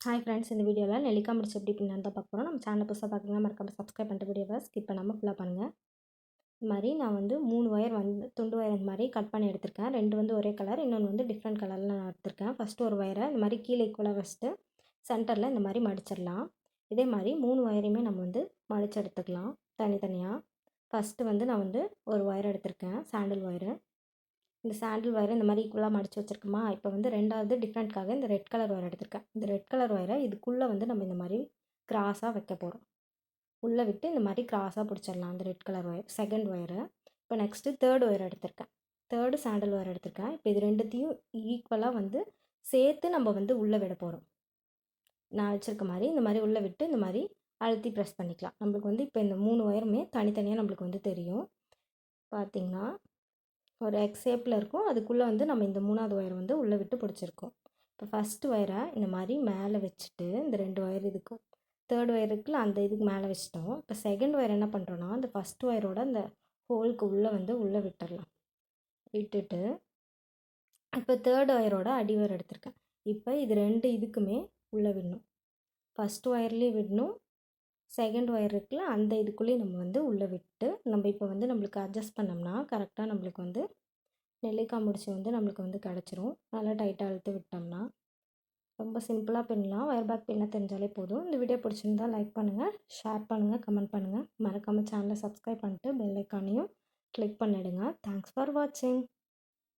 Hi friends இந்த வீடியோவில் நெல்லிக்காய் முடிச்சு எப்படி பின்னான்னு தான் பார்க்க போகிறோம் நம்ம சேனல் புதுசாக பார்க்கலாம் மறக்காம சப்ஸ்கிரைப் பண்ணுற வீடியோவை ஸ்கிப் பண்ணாமல் ஃபுல்லாக பண்ணுங்கள் இது மாதிரி நான் வந்து மூணு ஒயர் வந்து துண்டு ஒயர் இந்த மாதிரி கட் பண்ணி எடுத்திருக்கேன். ரெண்டு வந்து ஒரே கலர் இன்னொன்று வந்து டிஃப்ரெண்ட் கலரில் நான் எடுத்திருக்கேன். ஃபஸ்ட்டு ஒரு ஒயரை இந்த மாதிரி கீழே ஈக்குவலாக வச்சுட்டு சென்டரில் இந்த மாதிரி மடிச்சிடலாம். இதே மாதிரி மூணு ஒயரையுமே நம்ம வந்து மடித்து எடுத்துக்கலாம் தனித்தனியாக ஃபஸ்ட்டு வந்து நான் வந்து ஒரு ஒயர் எடுத்திருக்கேன் சாண்டில் ஒயரு இந்த சாண்டில் ஒயரை இந்த மாதிரி ஈக்குவலாக மடித்து வச்சுருக்கோமா? இப்போ வந்து ரெண்டாவது டிஃப்ரெண்ட்காக இந்த ரெட் கலர் ஒயர் எடுத்திருக்கேன். இந்த ரெட் கலர் ஒயரை இதுக்குள்ளே வந்து நம்ம இந்த மாதிரி கிராஸாக வைக்க போகிறோம் உள்ளே விட்டு இந்த மாதிரி கிராஸாக பிடிச்சிடலாம் அந்த ரெட் கலர் ஒயர் செகண்ட் ஒயரை இப்போ நெக்ஸ்ட்டு தேர்ட் ஒயர் எடுத்திருக்கேன். தேர்டு சாண்டில் ஒயர் எடுத்திருக்கேன். இப்போ இது ரெண்டுத்தையும் ஈக்குவலாக வந்து சேர்த்து நம்ம வந்து உள்ளே விட போகிறோம் நான் வச்சுருக்க மாதிரி இந்த மாதிரி உள்ளே விட்டு இந்த மாதிரி அழுத்தி ப்ரெஸ் பண்ணிக்கலாம். நம்மளுக்கு வந்து இப்போ இந்த மூணு ஒயருமே தனித்தனியாக நம்மளுக்கு வந்து தெரியும். பார்த்திங்கன்னா ஒரு எக்ஸ் ஷேப்பில் இருக்கும். அதுக்குள்ளே வந்து நம்ம இந்த மூணாவது ஒயர் வந்து உள்ளே விட்டு பிடிச்சிருக்கோம். இப்போ ஃபஸ்ட்டு ஒயரை இந்த மாதிரி மேலே வச்சுட்டு இந்த ரெண்டு ஒயர் இதுக்கும் தேர்ட் ஒயர் இருக்குல்ல அந்த இதுக்கு மேலே வச்சிட்டோம். இப்போ செகண்ட் ஒயர் என்ன பண்ணுறோன்னா அந்த ஃபஸ்ட் ஒயரோட அந்த ஹோலுக்கு உள்ளே வந்து உள்ளே விட்டுடலாம் விட்டுட்டு இப்போ தேர்ட் ஒயரோட அடி ஒயர் எடுத்திருக்கேன். இப்போ இது ரெண்டு இதுக்குமே உள்ளே விடணும். ஃபஸ்ட் ஒயர்லேயும் விடணும். செகண்ட் ஒயர் இருக்குல்ல அந்த இதுக்குள்ளேயும் நம்ம வந்து உள்ளே விட்டு நம்ம இப்போ வந்து நம்மளுக்கு அட்ஜஸ்ட் பண்ணோம்னா கரெக்டாக நம்மளுக்கு வந்து நெல்லிக்காய் முடிச்சு வந்து நம்மளுக்கு வந்து கிடச்சிரும். நல்லா டைட்டாக அழுத்து விட்டோம்னா ரொம்ப சிம்பிளாக பின்னலாம். ஒயர் பேக் பின்ன தெரிஞ்சாலே போதும். இந்த வீடியோ பிடிச்சிருந்தா லைக் பண்ணுங்கள் ஷேர் பண்ணுங்கள் கமெண்ட் பண்ணுங்கள் மறக்காமல் சேனலை சப்ஸ்கிரைப் பண்ணிட்டு பெல் ஐக்கானையும் கிளிக் பண்ணிவிடுங்க தேங்க்ஸ் ஃபார் வாட்சிங்